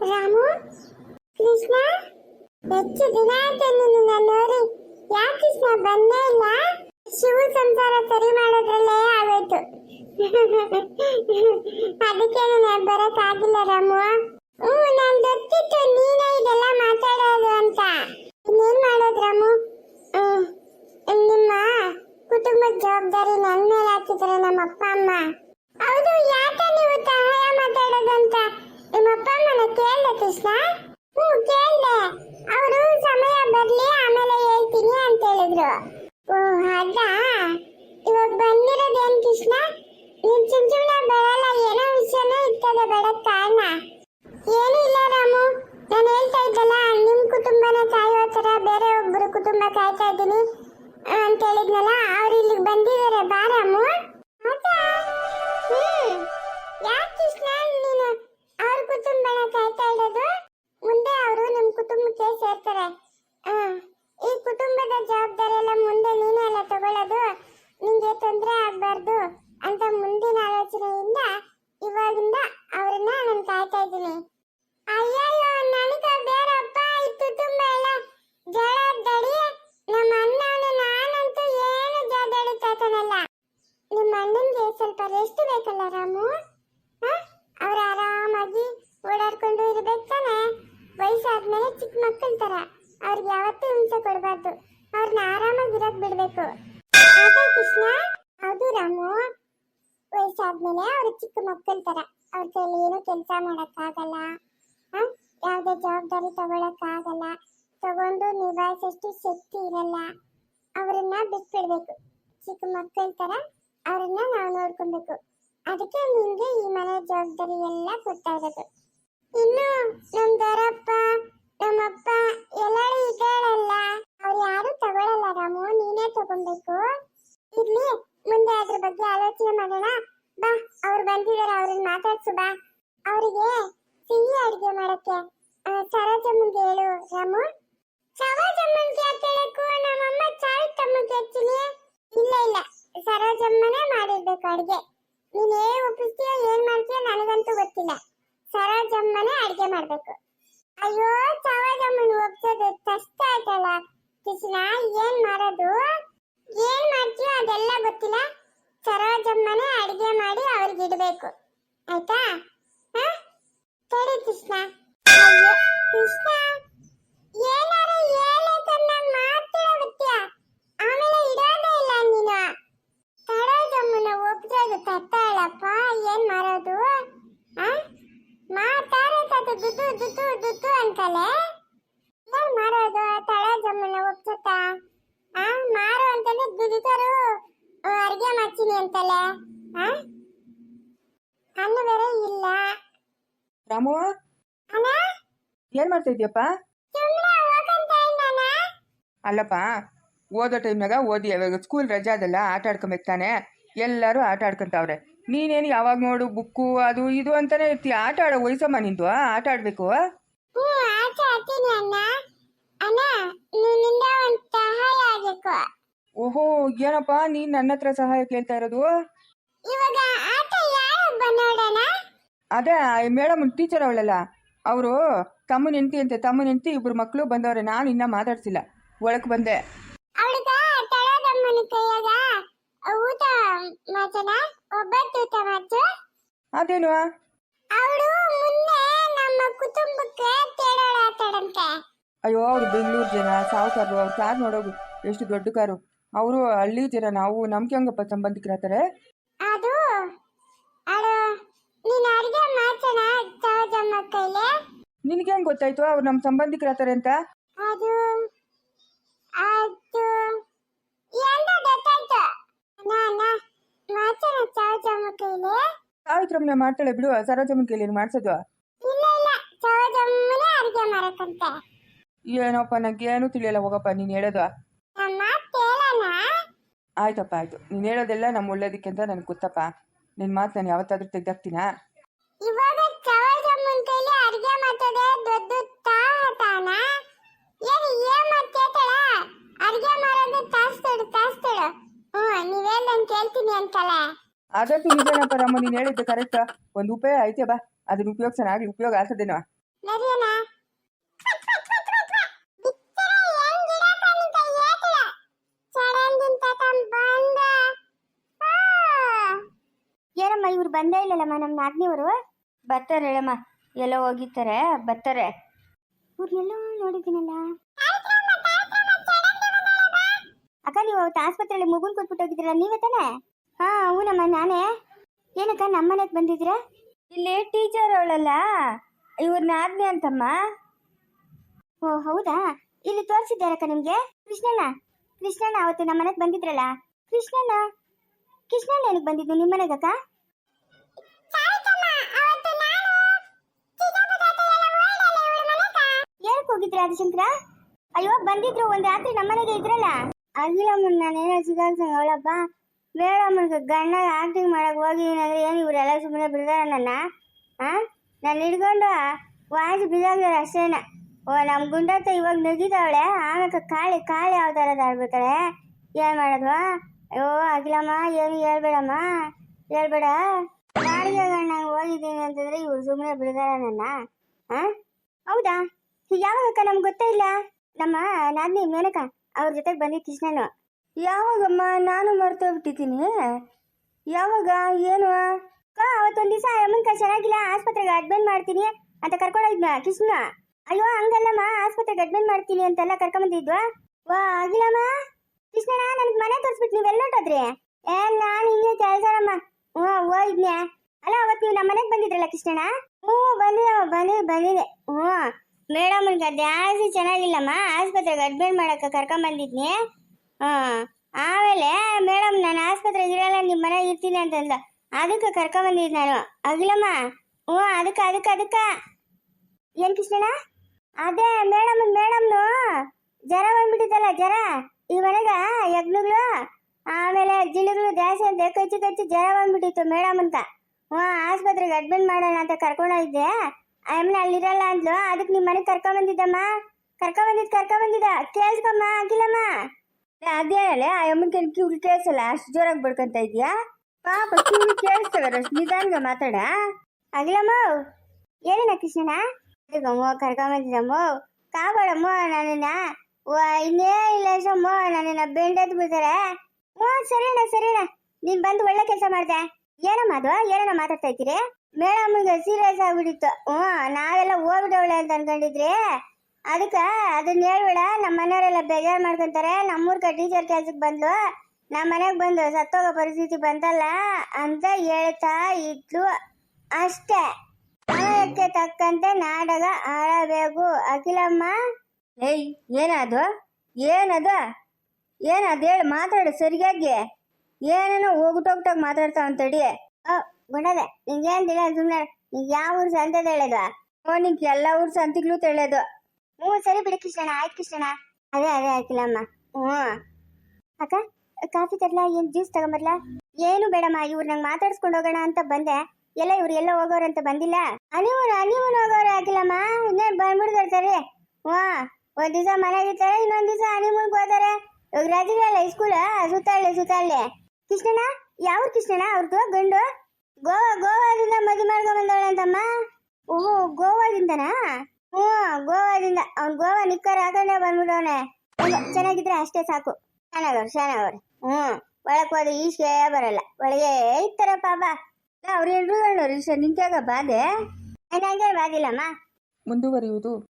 ರಾಮು, ಕೃಷ್ಣ, ಹೆಚ್ಚು ದಿನ ಆಯ್ತು ನಿನ್ನ ನೋಡಿ. ಯಾಕೆ ಕೃಷ್ಣ, ಬಂದೇ ಇಲ್ಲ? ಶಿವ ಸಂಸಾರ ಸರಿ ಮಾಡೋದ್ರಲ್ಲೇ ಆಗೋಯ್ತು. ಅದಕ್ಕೆ ನಾನು ಬರಕ್ಕಾಗಿಲ್ಲ ರಾಮು. ಹ್ಞೂ, ನಾನು ಗೊತ್ತಿತ್ತು ನೀನೇ ಇದೆಲ್ಲ ಮಾತಾಡೋದು ಅಂತ. ಇನ್ನೇನ್ ಮಾಡೋದು ರಾಮು. ನಿಮ್ಮ ಕುಟುಂಬದ ಜವಾಬ್ದಾರಿ ನನ್ನ ಮೇಲೆ ಹಾಕಿದ್ರೆ ನಮ್ಮ ಅಪ್ಪ ಅಮ್ಮ ಹೌದು ಯಾಕೆ ನೀವು ಸಹಾಯ ಮಾತಾಡೋದು ಅಂತ ನಿಮ್ಮ ಅಪ್ಪ ಅಮ್ಮನ ಕೇಳ್ದೆ ಕೃಷ್ಣ? ಹ್ಞೂ ಕೇಳ್ದೆ. ಅವರು ಸಮಯ ಬರ್ಲಿ, ಆಮೇಲೆ ಹೇಳ್ತೀನಿ ಅಂತ ಹೇಳಿದ್ರು. ಓ ಅದಾ ಇವಾಗ ಬಂದಿರೋದೇನ್ ಕೃಷ್ಣ? ನೀನ್ ಸುಮ್ ಸುಮ್ನೆ ಬರಲ್ಲ, ಏನೋ ವಿಷಯನೇ ಇರ್ತದೆ ಬೇಡ, ಕಾರಣ. ಏನೂ ಇಲ್ಲ ರಾಮು. ನಾನು ಹೇಳ್ತಾ ಇದ್ದಲ್ಲ ನಿಮ್ಮ ಕುಟುಂಬನ ಕಾಯೋ ತರ ಬೇರೆ ಒಬ್ಬರು ಕುಟುಂಬ ಕಾಯ್ತಾ ಇದ್ದೀನಿ ಅಂತ ಹೇಳಿದ್ನಲ್ಲ, ಅವ್ರು ಇಲ್ಲಿಗೆ ಬಂದಿದ್ದಾರೆ. ಬಾ ರಾಮು. ಆ, ಈ ಕುಟುಂಬದ ಜವಾಬ್ದಾರಿ ಎಲ್ಲ ಮುಂದೆ ನೀನೇ ಎಲ್ಲ ತಗೊಳ್ಳೋದು. ನಿಂಗೆ ತೊಂದರೆ ಆಗ್ಬಾರ್ದು ಅಂತ ಮುಂದಿನ ಆಲೋಚನೆಯಿಂದ ಇವಾಗಿಂದ ಅವ್ರನ್ನ ನಾನು ಕಾಯ್ತಾ ಇದ್ದೀನಿ. ಅಯ್ಯಯ್ಯೋ ನನಗ ಬೇಡಪ್ಪ ಈ ಕುಟುಂಬ ಎಲ್ಲ ಜವಾಬ್ದಾರಿ ನಮ್ಮ ಅಣ್ಣನ ನಾನಂತೂ ಏನು ಜವಾಬ್ದಾರಿ ತಾತನಲ್ಲ ನಿಮ್ಮ ಅಣ್ಣನ್ಗೆ ಸ್ವಲ್ಪ ರೆಸ್ಟ್ ಬೇಕಲ್ಲ ರಾಮು? ಅವ್ರು ಆರಾಮಾಗಿ ಓಡಾಡ್ಕೊಂಡು ಇರ್ಬೇಕು ತಾನೆ. ವಯಸ್ಸಾದ್ಮೇಲೆ ಚಿಕ್ಕ ಮಕ್ಕಳ ತರ. ಅವ್ರಿಗೆ ಯಾವತ್ತೂ ಹಿಂಸೆ ಕೊಡಬಾರ್ದು. ಅವ್ರನ್ನ ಆರಾಮಾಗಿ ಇರಕ್ ಬಿಡ್ಬೇಕು. ಅದೇ ಕೃಷ್ಣ, ಹೌದು ರಾಮು. ವಯಸ್ಸಾದ್ಮೇಲೆ ಅವ್ರ ಚಿಕ್ಕ ಮಕ್ಕಳ ತರ. ಅವ್ರ ಕೈಲಿ ಏನು ಕೆಲಸ ಮಾಡಕ್ಕಾಗಲ್ಲ. ಯಾವ್ದೇ ಜವಾಬ್ದಾರಿ ತಗೊಳಕ್ಕಾಗಲ್ಲ. ತಗೊಂಡು ನಿಭಾಯಿಸಷ್ಟು ಶಕ್ತಿ ಇರಲ್ಲ. ಅವರನ್ನ ಬಿಟ್ಬಿಡ್ಬೇಕು. ಚಿಕ್ಕ ಮಕ್ಕಳ ತರ ಅವ್ರನ್ನ ನಾವು ನೋಡ್ಕೊಬೇಕು. ಅದಕ್ಕೆ ನಿಮಗೆ ಈ ಮನೆ ಜವಾಬ್ದಾರಿ ಎಲ್ಲ ಕೊಡ್ತಾ ಇರೋದು. ಇನ್ನು ನಮ್ ದೊರಪ್ಪ, ನಮ್ಮಪ್ಪ ಎಲ್ಲರೂ ಇದ್ದಾರಲ್ಲ, ಅವ್ರು ಯಾರು ತಗೊಳಲ್ಲ ರಾಮು, ನೀನೇ ತಗೊಬೇಕು. ಇರ್ಲಿ, ಮುಂದೆ ಅದ್ರ ಬಗ್ಗೆ ಆಲೋಚನೆ ಮಾಡೋಣ. ಬಾ, ಅವ್ರು ಬಂದಿದ್ದಾರೆ ಅವ್ರನ್ನ ಮಾತಾಡ್ಸು, ಬಾ. ಅವರಿಗೆ ಸಿಹಿ ಅಡಿಗೆ ಮಾಡಕ್ಕೆ ಸರೋಜಮ್ಮನ್ಗೆ ಹೇಳು, ರಾಮು. ಸರೋಜಮ್ಮನ್ಗೆ ಯಾಕೆ ಹೇಳಕ್ಕೂ ನಮ್ಮಮ್ಮ ಚಾಯ್ ತಮ್ಮಗೆ ಹಚ್ಚಿನಿ ಇಲ್ಲ ಇಲ್ಲ. ಸರೋಜಮ್ಮನೇ ಮಾಡಿರ್ಬೇಕು ಅಡಿಗೆ. ನೀನ್ ಏನ್ ಒಪ್ಪಿಸ್ತೀಯ, ಏನ್ ಮಾಡ್ತೀಯ ನನಗಂತೂ ಗೊತ್ತಿಲ್ಲ. ಸರೋಜಮ್ಮನೇ ಅಡಿಗೆ ಮಾಡ್ಬೇಕು. ಅಯ್ಯೋ, ಸರೋಜಮ್ಮನ್ ಒಪ್ಸೋದು ಕಷ್ಟ ಆಯ್ತಲ್ಲ. ಕೃಷ್ಣ, ಏನ್ ಮಾಡೋದು? ಏನ್ ಮಾಡ್ತೀಯೋ ಅದೆಲ್ಲ ಗೊತ್ತಿಲ್ಲ. ಸರೋಜಮ್ಮನೇ ಅಡಿಗೆ ಮಾಡಿ ಅವ್ರಿಗೆ ಇಡ್ಬೇಕು. ಆಯ್ತಾ? ಸರಿ ಕೃಷ್ಣ. ಕೃಷ್ಣ ಏನಾರ ಹೇಳೆ ಕಣ್ಣ ಮಾತಾಡ್ತೀಯ ಆಮೇಲೆ ಇಡೋದೇ ಇಲ್ಲ ನೀನು ಸರೋಜಮ್ಮನ ಒಪ್ಸೋದು ಕತ್ತಾಳಪ್ಪ ಏನ್ ಮಾಡೋದು ಆ ಮಾತಾಡೋದು ದುಡ್ಡು ದುಡ್ಡು ದುಡ್ಡು ಅಂತಲೇ? ಮಾರೋದು ಮಾಡೋದು? ತಳಜಮ್ಮನ ಒಪ್ಸತ್ತ ಆ ಮಾರು ಅಂತಂದ್ರೆ ದುಡಿತರು. ಅಡ್ಗೆ ಮಾಡ್ತೀನಿ ಅಂತಲ್ಲ ಆ? ಅನ್ನ ಬೇರೆ ಇಲ್ಲ. ರಾಮು? ಅಣ್ಣ? ಏನ್ ಮಾಡ್ತಾ ಇದೀಯಪ್ಪ ಸುಮ್ಮನೆ ಹೋಗಂತ ಇದ್ದಾನ ಅಲ್ಲಪ್ಪ ಓದೋ ಟೈಮ್ನಾಗ ಓದಿ ಇವಾಗ ಸ್ಕೂಲ್ ರಜಾ ಅದೆಲ್ಲ ಆಟ ಆಡ್ಕೊಬೇಕು ತಾನೆ. ಎಲ್ಲರೂ ಆಟ ಆಡ್ಕೊಂತಾವ್ರೆ. ನೀನೇನು ಯಾವಾಗ ನೋಡು ಬುಕ್ಕು ಅದು ಇದು ಅಂತಾನೆ ಇರ್ತೀಯ. ಆಟ ಆಡೋ ವಯಸ್ಸಮ್ಮ ನಿಂದು ಆಟ ಆಡ್ಬೇಕು? ಹ್ಞೂ ಆಚೆ ಹತ್ತೀನಿ ಅಣ್ಣ. ಅಣ್ಣ ನಿನ್ನಿಂದ ಒಂದು ಸಹಾಯ ಆಗಬೇಕು. ಓಹೋ ಏನಪ್ಪ ನೀನ್ ನನ್ನ ಹತ್ರ ಸಹಾಯ ಕೇಳ್ತಾ ಇರೋದು? ಇವಾಗ ಆಟ ಯಾರೊಬ್ಬ ನೋಡೋಣ? ಅದೇ ಮೇಡಮ್ ಟೀಚರ್ ಅವಳಲ್ಲ. ಅವರು ತಮ್ಮನ ಹೆಂಡತಿ ಅಂತೆ ತಮ್ಮನ ಹೆಂಡತಿ ಇಬ್ರು ಮಕ್ಕಳು ಬಂದವ್ರೆ ನಾನು ಇನ್ನ ಮಾತಾಡ್ಸಿಲ್ಲ. ಒಳಕ್ ಬಂದೆ. ಅವಳಿಗ ತಳದಮ್ಮನ ಕೈಯಾಗ ಊಟ ಮಾಡ್ಸೋಣ? ಒಬ್ಬಟ್ಟು ಊಟ ಮಾಡ್ಸು. ಅದೇನು? ಅವಳು ಅಯ್ಯೋ ಅವ್ರು ಬೆಂಗಳೂರು ಜನ ಸಾವುಕಾರರು ಅವ್ರ ಕಾರ್ ನೋಡೋದು ಎಷ್ಟು ದೊಡ್ಡ ಕಾರು. ಅವರು ಹಳ್ಳಿ ಜನ ನಾವು ನಮ್ಗೆ ಹೆಂಗಪ್ಪ ಸಂಬಂಧಿಕರಾತಾರೆ ಅದು ಅವಳು ನೀನು ಅಡಿಗೆ ಮಾಡ್ಸೋಣ ತಳದಮ್ಮ ಕೈಲಿ ನಿನಗೆ ಹೆಂಗ್ ಗೊತ್ತಾಯ್ತು ಅವ್ರು ನಮ್ಮ ಸಂಬಂಧಿಕರಾತಾರೆ ಅಂತ? ಅದು ಅದು ಎಲ್ಲ ಗೊತ್ತಾಯ್ತು. ನಾನ ಮಾಡ್ಸೋಣ ತಳದಮ್ಮ ಕೈಲಿ ಸಾವಿತ್ರಮ್ಮನೆ ಮಾಡ್ತಾಳೆ ಬಿಡು. ಸರೋಜಮ್ಮನ ಕೈಲಿ ಮಾಡ್ಸೋದು? ತಳದಮ್ಮನೇ ಅಡಿಗೆ ಮಾಡಕ್ಕಂತೆ. ಏನಪ್ಪ ನಂಗೆ ಏನೂ ತಿಳಿಯಲ್ಲ ಹೋಗಪ್ಪ ನೀನು ಹೇಳೋದು. ನಮ್ಮ ಮಾತು ಕೇಳೋಣ? ಆಯ್ತಪ್ಪ ಆಯ್ತು. ನೀನು ಹೇಳೋದೆಲ್ಲ ನಮ್ಮ ಒಳ್ಳೇದಕ್ಕೆ ಅಂತ ನನಗೆ ಗೊತ್ತಪ್ಪ. ನಿನ್ನ ಮಾತು ನಾನು ಯಾವತ್ತಾದ್ರೂ ತೆಗ್ದಾಕ್ತೀನಾ? ಇವಾಗ ಚವಜಮ್ಮನ್ ಕೈಲಿ ಅಡಿಗೆ ಮಾಡ್ತದೆ ದೊಡ್ಡ ತಾತಾನ? ಏನು ಏನ್ ಮಾಡ್ತೇತಳ ಅಡಿಗೆ ಮಾಡೋದು ತಾಸ್ತೇಳು ತಾಸ್ತೇಳು. ಹ್ಞೂ ನೀವೇನ್ ನಾನು ಕೇಳ್ತೀನಿ ಅಂತಲ್ಲ ಅದಂತೂ ನಿಜನಪ್ಪ ರಾಮ ನೀನು ಹೇಳಿದ್ದು ಕರೆಕ್ಟ್ ಒಂದು ಉಪಯೋಗ ಐತೆ ಬಾ. ಅದನ್ನ ಉಪಯೋಗಿಸೋಣ ಆಗಲಿ ಉಪಯೋಗ ಆಗ್ತದೇನೋ. ನರಿಯನ ಏನಮ್ಮ ಇವ್ರು ಬಂದೇ ಇಲ್ಲಲ್ಲಮ್ಮ ನಮ್ಮ ನಾದ್ನಿಯವರು? ಬರ್ತಾರೆ ಹೇಳಮ್ಮ ಎಲ್ಲೋ ಹೋಗಿರ್ತಾರೆ ಬರ್ತಾರೆ. ಇವ್ರನ್ನೆಲ್ಲೋ ನೋಡಿದ್ದೀನಲ್ಲ. ಅಕ್ಕ ನೀವು ಅವತ್ತು ಆಸ್ಪತ್ರೆಯಲ್ಲಿ ಮಗುನ್ ಕೊಟ್ಬಿಟ್ಟು ಹೋಗಿದ್ರಲ್ಲ ನೀವೇ ತಾನೆ? ಹಾ ಹೂನಮ್ಮ ನಾನೇ. ಏನಕ್ಕ ನಮ್ಮ ಬಂದಿದ್ರಾ ಬಂದಿದ್ದೀರಾ? ಇಲ್ಲಿ ಟೀಚರ್ ಅವಳಲ್ಲ? ಇವ್ರನ್ನ ಆಜ್ಞೆ ಅಂತಮ್ಮ? ಓ, ಹೌದಾ? ಇಲ್ಲಿ ತೋರಿಸಿದ್ದಾರಕ್ಕ ನಿಮ್ಗೆ? ಕೃಷ್ಣಣ್ಣ. ಕೃಷ್ಣಣ್ಣ ಅವತ್ತು ನಮ್ಮ ಮನೆಗೆ ಬಂದಿದ್ರಲ್ಲ? ಕೃಷ್ಣಣ್ಣ. ಕೃಷ್ಣಣ್ಣ ಏನಕ್ಕೆ ಬಂದಿದ್ದು ನಿಮ್ಮ ಮನೆಗಕ್ಕ? ಏನಕ್ಕೆ ಹೋಗಿದ್ರಿ ಆದಿಶಂಕರ ಅಯ್ಯೋ, ಬಂದಿದ್ರು, ಒಂದ್ ರಾತ್ರಿ ನಮ್ಮನೆಗೆ ಇದ್ರಲ್ಲ? ಅಗಿಲಮ್ಮ ನಾನೇನ ಸಿಗಾಕ್ಸಂಗ ಅವಳಪ್ಪ. ಬೇಡಮ್ಮನಿಗೆ ಗಂಡ ಆಕ್ಟಿಂಗ್ ಮಾಡಕ್ ಹೋಗಿ ಅಂದ್ರೆ ಏನು ಇವರೆಲ್ಲ ಸುಮ್ಮನೆ ಬಿಡ್ತಾರ ನನ್ನ? ಹಾ ನಾನು ಹಿಡ್ಕೊಂಡು ವಾಸಿ ಬಿದ್ದಾಗ್ಯಾರ ಅಷ್ಟೇನ. ಓ ನಮ್ಮ ಗುಂಡತ್ತ ಇವಾಗ ನಗಿತಾವಳೆ ಆಮೇಲೆ ಕಾಳಿ ಕಾಳಿ ಯಾವ ಥರ ಆಡ್ಬಿಡ್ತಾಳೆ? ಏನು ಮಾಡೋದು ಅಯ್ಯೋ ಅಗಿಲಮ್ಮ ಏನು ಹೇಳ್ಬೇಡಮ್ಮ, ಹೇಳ್ಬೇಡ. ಬಾಡಿಗೆ ಗಂಡಂಗೆ ಹೋಗಿದ್ದೀನಿ ಅಂತಂದ್ರೆ ಇವ್ರು ಸುಮ್ಮನೆ ಬಿಡ್ತಾರ ನನ್ನ. ಹಾ ಹೌದಾ? ಯಾವಾಗಕ್ಕ ನಮ್ಗೆ ಗೊತ್ತೇ ಇಲ್ಲ. ನಮ್ಮ ನಾದಿನಿ ಮೇನಕ ಅವ್ರ ಜೊತೆಗೆ ಬಂದಿದ್ದು ಕೃಷ್ಣನು. ಯಾವಾಗಮ್ಮ ನಾನು ಮರ್ತೋಗ್ಬಿಟ್ಟಿದ್ದೀನಿ ಯಾವಾಗ? ಏನು? ಅಕ್ಕ ಅವತ್ತೊಂದು ದಿವಸ ಅಮ್ಮನ್ಕ ಚೆನ್ನಾಗಿಲ್ಲ, ಆಸ್ಪತ್ರೆಗೆ ಅಡ್ಮಿಟ್ ಮಾಡ್ತೀನಿ ಅಂತ ಕರ್ಕೊಂಡೋಗಿದ್ನ, ಕೃಷ್ಣ. ಅಯ್ಯೋ, ಹಂಗಲ್ಲಮ್ಮ, ಆಸ್ಪತ್ರೆಗೆ ಅಡ್ಮಿಟ್ ಮಾಡ್ತೀನಿ ಅಂತೆಲ್ಲ ಕರ್ಕೊಂಬಂದಿದ್ವಾ? ವಾ, ಆಗಿಲ್ಲಮ್ಮ. ಕೃಷ್ಣಣ್ಣ, ನನಗೆ ಮನೆ ತೋರಿಸ್ಬಿಟ್ಟು ನೀವೆಲ್ಲ ಹೊಂಟೋದ್ರಿ ಏ, ನಾನು ಹಿಂಗೆ ಕೇಳ್ತಾರಮ್ಮ ಹ್ಞೂ ಹೋಗಿದ್ನೆ ಅಲ್ಲ ಅವತ್ತು ನೀವು ನಮ್ಮ ಮನೆಗೆ ಬಂದಿದ್ರಲ್ಲ ಕೃಷ್ಣಣ್ಣ? ಹ್ಞೂ ಬಂದಿದ್ದಮ್ಮ ಬನ್ನಿ ಬಂದಿದೆ ಹ್ಞೂ. ಮೇಡಮ್ಗೆ ಜಾಸ್ತಿ ಚೆನ್ನಾಗಿಲ್ಲಮ್ಮ. ಆಸ್ಪತ್ರೆಗೆ ಅಡ್ಮಿಟ್ ಮಾಡೋಕೆ ಕರ್ಕೊಂಬಂದಿದ್ನಿ. ಹಾಂ. ಆಮೇಲೆ, ಮೇಡಮ್, ನಾನು ಆಸ್ಪತ್ರೆಗೆ ಇರಲ್ಲ ನಿಮ್ಮ ಮನೆಗೆ ಇರ್ತೀನಿ ಅಂತಂದ ಅದಕ್ಕೆ ಕರ್ಕೊಂಬಂದಿದ್ದು ನಾನು. ಅಗಿಲಮ್ಮ? ಹ್ಞೂ, ಅದಕ್ಕೆ ಅದಕ್ಕೆ ಅದಕ್ಕೆ. ಏನು ಕೃಷ್ಣಣ್ಣ? ಅದೇ, ಮೇಡಮ್, ಮೇಡಮ್ನು ಜ್ವರ ಬಂದ್ಬಿಟ್ಟಿದ್ದಲ್ಲ ಜ್ವರ. ಈ ಮನೆಗೆ ಯಜ್ಞಗಳು ಆಮೇಲೆ ಜಿಲ್ಲೆಗಳು ಜಾಸ್ತಿ ಅಂತ, ಕಚ್ಚಿ ಕಚ್ಚಿ ಜ್ವರ ಬಂದ್ಬಿಟ್ಟಿತ್ತು ಮೇಡಮ್ ಅಂತ. ಹ್ಞೂ, ಆಸ್ಪತ್ರೆಗೆ ಅಡ್ಮಿಟ್ ಮಾಡೋಣ ಅಂತ ಕರ್ಕೊಂಡೋಗಿದ್ದೆ ಆಮೇಲೆ ಅಲ್ಲಿರಲ್ಲ ಅಂದ್ಲು. ಅದಕ್ಕೆ ನಿಮ್ಮ ಮನೆಗೆ ಕರ್ಕೊಂಬಂದಿದ್ದಮ್ಮ ಕರ್ಕೊಂಬಂದಿದ್ದು ಕರ್ಕೊಂಬಂದಿದ್ದ ಕೇಳಿಸ್ಕೊಮ್ಮ ಅಗಿಲಮ್ಮ ಅದೇ ಅಲ್ಲ ಅಮ್ಮನ ಕೈ ಕಿವ್ರು ಕೇಳಿಸಲ್ಲ, ಅಷ್ಟು ಜೋರಾಗಿ ಬಡ್ಕೊಂತ ಇದೆಯಾ? ಪಾಪ ಕಿವ್ರು ಕೇಳಿಸ್ತವೆ ಅಷ್ಟು ನಿಧಾನಗ ಮಾತಾಡ. ಅಗ್ಲಮ್ಮ, ಏನೇನ ಕೃಷ್ಣಣ್ಣ ಅದಕ್ಕಮ್ಮ ಕರ್ಕೊಂಬಂದಿದ್ದಮ್ಮ ಕಾಪಾಡಮ್ಮ ವಾ, ಇನ್ನೇ ಇಲ್ಲ ಸಮ್ಮ ನನ್ನನ್ನ ಬೆಂಡೆದ್ದು ಬಿಡ್ತಾರೆ. ಹ್ಞೂ ಸರಿಣ್ಣ ಸರಿಣ್ಣ ನೀನ್ ಬಂದು ಒಳ್ಳೆ ಕೆಲಸ ಮಾಡ್ದೆ. ಏನಮ್ಮ ಅದು? ಏನಣ್ಣ ಮಾತಾಡ್ತಾ ಇದ್ದೀರಿ? ಮೇಡಮ್ಗೆ ಸೀರಿಯಸ್ ಆಗ್ಬಿಟ್ಟಿತ್ತು. ಹ್ಞೂ, ನಾವೆಲ್ಲ ಹೋಗ್ಬಿಟ್ಟವಳೆ ಅಂತ ಅನ್ಕೊಂಡಿದ್ರಿ. ಅದಕ್ಕೆ ಅದನ್ನ ಹೇಳ್ಬೇಡ ನಮ್ಮ ಮನೆಯವರೆಲ್ಲ ಬೇಜಾರು ಮಾಡ್ಕೊಂತಾರೆ. ನಮ್ಮೂರ್ಗ ಟೀಚರ್ ಕೆಲ್ಸಕ್ಕೆ ಬಂದ್ಲು. ನಮ್ಮ ಮನೆಗೆ ಬಂದು ಸತ್ತೋಗೋ ಪರಿಸ್ಥಿತಿ ಬಂತಲ್ಲ ಅಂತ ಹೇಳ್ತಾ ಇದ್ಲು ಅಷ್ಟೇ. ಸಮಯಕ್ಕೆ ತಕ್ಕಂತೆ ನಾಡಗ ಆಡಬೇಕು. ಅಖಿಲಮ್ಮ? ಏಯ್ ಏನದು ಏನದ? ಏನದು ಹೇಳಿ ಮಾತಾಡು ಸರಿಯಾಗಿ. ಏನೇನೋ ಹೋಗ್ಟೋಗ್ಟೋಗ್ ಮಾತಾಡ್ತಾವ ಅಂತಡಿ ಓ ಗುಣದೆ ನಿಂಗೇನ್ ತಿಳಿಯಲ್ಲ ಸುಮ್ಮನೆ ನಿಂಗೆ ಯಾವ ಊರು ಸಂತೆ ಹೇಳೋದು? ಓ ನಿಂಗೆ ಎಲ್ಲ ಊರು ಸಂತಿಗ್ಲು ತಿಳಿಯೋದು. ಹ್ಞೂ ಸರಿ ಬಿಡಿ ಕೃಷ್ಣಣ್ಣ, ಆಯ್ತು ಕೃಷ್ಣಣ್ಣ. ಅದೇ ಅದೇ ಆಯ್ತಿಲ್ಲಮ್ಮ ಹ್ಞೂ. ಅಕ್ಕ, ಕಾಫಿ ತರಲಾ, ಏನ್ ಜ್ಯೂಸ್ ತಗೊಂಬರ್ಲಾ? ಏನು ಬೇಡಮ್ಮ, ಇವ್ರು ನಂಗೆ ಮಾತಾಡ್ಸ್ಕೊಂಡು ಹೋಗೋಣ ಅಂತ ಬಂದೆ. ಎಲ್ಲ ಇವ್ರು ಎಲ್ಲ ಹೋಗೋರು ಅಂತ ಬಂದಿಲ್ಲ. ಅನಿವನ್ ಅನಿವನ್ ಹೋಗೋರು ಆಗಿಲ್ಲಮ್ಮ. ಇನ್ನೇನು ಬಂದ್ಬಿಡ್ತಾರೆ ಸರಿ. ಹ್ಞೂ. ಒಂದ್ ದಿವಸ ಮನೆಗಿರ್ತಾರೆ ಇನ್ನೊಂದ್ ದಿವಸ ಹನಿಮೂನ್ಗೆ ಹೋಗ್ತಾರೆ ಇವಾಗ ರಜೆಗಳಲ್ಲ ಸ್ಕೂಲ್ ಸುತ್ತಾಳೆ ಸುತ್ತಾಳೆ ಕೃಷ್ಣಣ್ಣ ಯಾವ ಕೃಷ್ಣಣ್ಣ ಅವ್ರದ್ದು ಗಂಡು? ಗೋವಾ, ಗೋವಾದಿಂದ ಮದುವೆ ಮಾಡ್ಕೊಂಡ್ ಬಂದವಳಂತಮ್ಮ? ಓಹೋ, ಗೋವಾದಿಂದನಾ? ಹ್ಞೂ ಗೋವಾದಿಂದ ಅವ್ನು ಗೋವಾ ನಿಕ್ಕರ್ ಹಾಕೊಂಡೇ ಬಂದ್ಬಿಡವನೆ. ಚೆನ್ನಾಗಿದ್ರೆ ಅಷ್ಟೇ ಸಾಕು. ಚೆನ್ನಾಗವ್ರು ಚೆನ್ನಾಗವ್ರು ಹ್ಮ್ ಒಳಕ್ ಹೋದ್ರೆ ಈಶ್ಗೆ ಬರಲ್ಲ. ಒಳಗೆ ಇತ್ತರ ಪಾಪ. ಅವ್ರು ಎಲ್ರು ಹೇಳೋರು ನಿಂತ್ಯಾಗ ಬಾದೆ. ನಂಗೆ ಬಾದಿಲ್ಲಮ್ಮ? ಮುಂದುವರಿಯುವುದು.